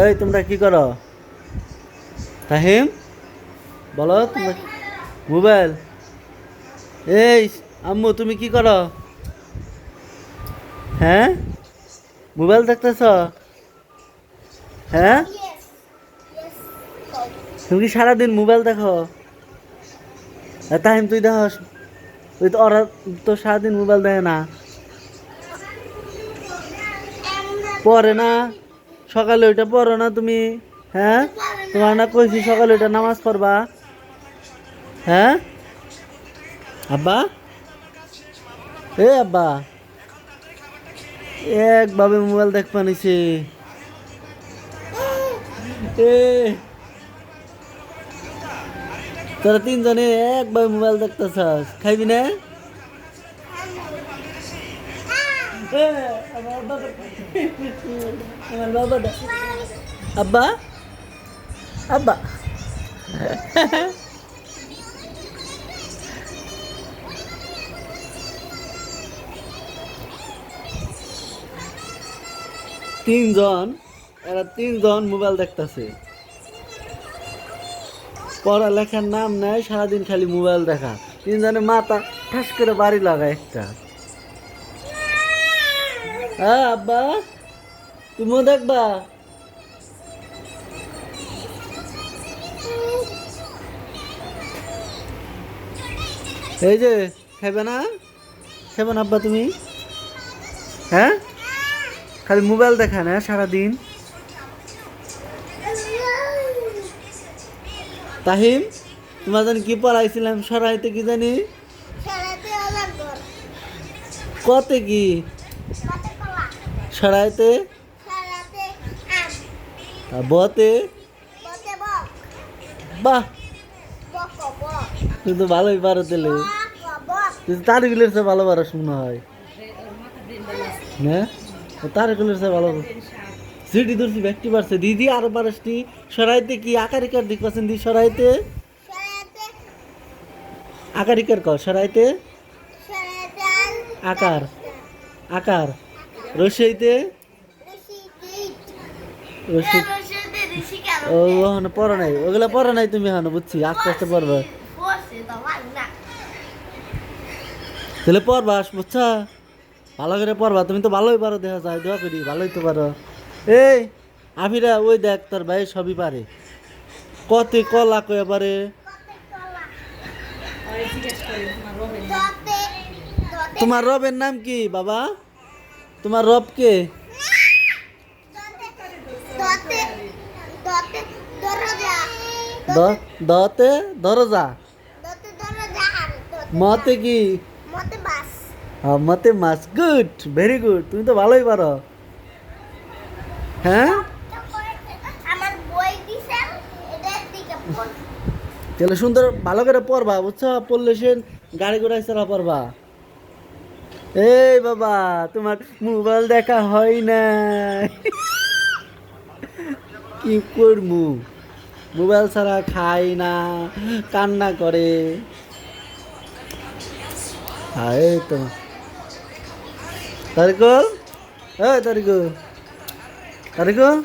এই তোমরা কি করো? তাহিম? বলো তোমরা মোবাইল। এই আম্মু তুমি কি করো? হ্যাঁ? মোবাইল দেখতেছ? হ্যাঁ? তুমি কি সারাদিন মোবাইল দেখো? তাহিম তুই দেখস। ওই তো ওরা তো সারাদিন মোবাইল দেখে না। পরে না? সকালে ওইটা পড়ো না তুমি হ্যাঁ? তোমার না কইছি সকালে ওইটা নামাজ পড়বা। হ্যাঁ? আব্বা? এ আব্বা। একভাবে মোবাইল দেখবা নিছে। এ। তোরা তিনজনে একভাবে মোবাইল দেখতেছস। খাইবি না এ, আমার বাবা বাবাটা তিনজন, এরা তিনজন মোবাইল দেখতাছে। পড়ালেখার নাম নেয়, সারাদিন খালি মোবাইল দেখা। তিনজনে মাথা ঠাস করে বাড়ি লাগায় একটা। হ্যাঁ আব্বা। তুমিও দেখবা। এই যে খাইবে না? খাইবে না আব্বা তুমি? হ্যাঁ? খালি মোবাইল দেখা না সারাদিন। তাহিম তোমার জানি কি পড়াইছিলাম? সরাইতে কি জানি? কত কি? সরাইতে আর বতে? বাহ! তুই তো ভালোই পারো তেলে তুই তো তারিগুলোর চেয়ে ভালো পারস মনে হয়। হ্যাঁ? তারিগুলোর চেয়ে ভালো সিটি ধরছি ব্যক্তি পারছে। দিদি আরও পারসনি সরাইতে কি আকারিকার দিক পাচ্ছেন দি? সরাইতে আকারিকার কর সরাইতে আকার। আকার। রসইতে ওখানে পড়ো নাই। ওগুলা পড়ো নাই তুমি এখানে বুঝছি। আস্তে আস্তে পড়বে। তাহলে পড়বা বুঝছা? ভালো করে পড়বা। তুমি তো ভালোই পারো দেখা যায়। দোয়া করি ভালোই তো পারো। এই আফিরা ওই দেখ তোর ভাই সবই পারে। কতে কলা কয়ে পারে। তোমার রবের নাম কি বাবা? তোমার রব কে? দ- দতে দরজা। মতে কি? হ্যাঁ, মতে মাছ গুড ভেরি গুড। তুমি তো ভালোই পারো। হ্যাঁ। তাহলে সুন্দর ভালো করে পড়বা বুঝছ? পড়লে সে গাড়ি ঘোড়ায় চলা পড়বা। এই বাবা, তোমার মোবাইল দেখা হয় না। কি করব মোবাইল ছাড়া খাই না, কান্না করে। হ্যাঁ তো। তারিকুল? এই তারিকুল। তারিকুল?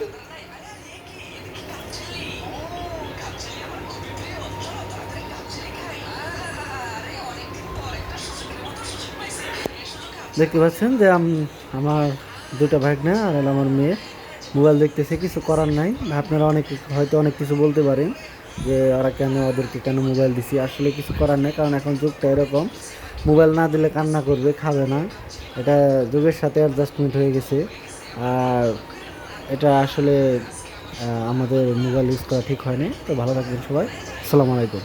দেখতে পাচ্ছেন যে আম- আমার দুটো ভাগনা আর আমার মেয়ে। মোবাইল দেখতেছে, কিছু করার নাই। আপনারা অনেক হয়তো অনেক কিছু বলতে পারেন যে ওরা কেন ওদেরকে কেন মোবাইল দিছি। আসলে কিছু করার নেই, কারণ এখন যুগটা এরকম। মোবাইল না দিলে কান্না করবে, খাবে না। এটা যুগের সাথে অ্যাডজাস্টমেন্ট হয়ে গেছে। আর এটা আসলে আমাদের মোবাইল ইউজ করা ঠিক হয়নি। তো ভালো থাকবেন সবাই। আসসালামু আলাইকুম।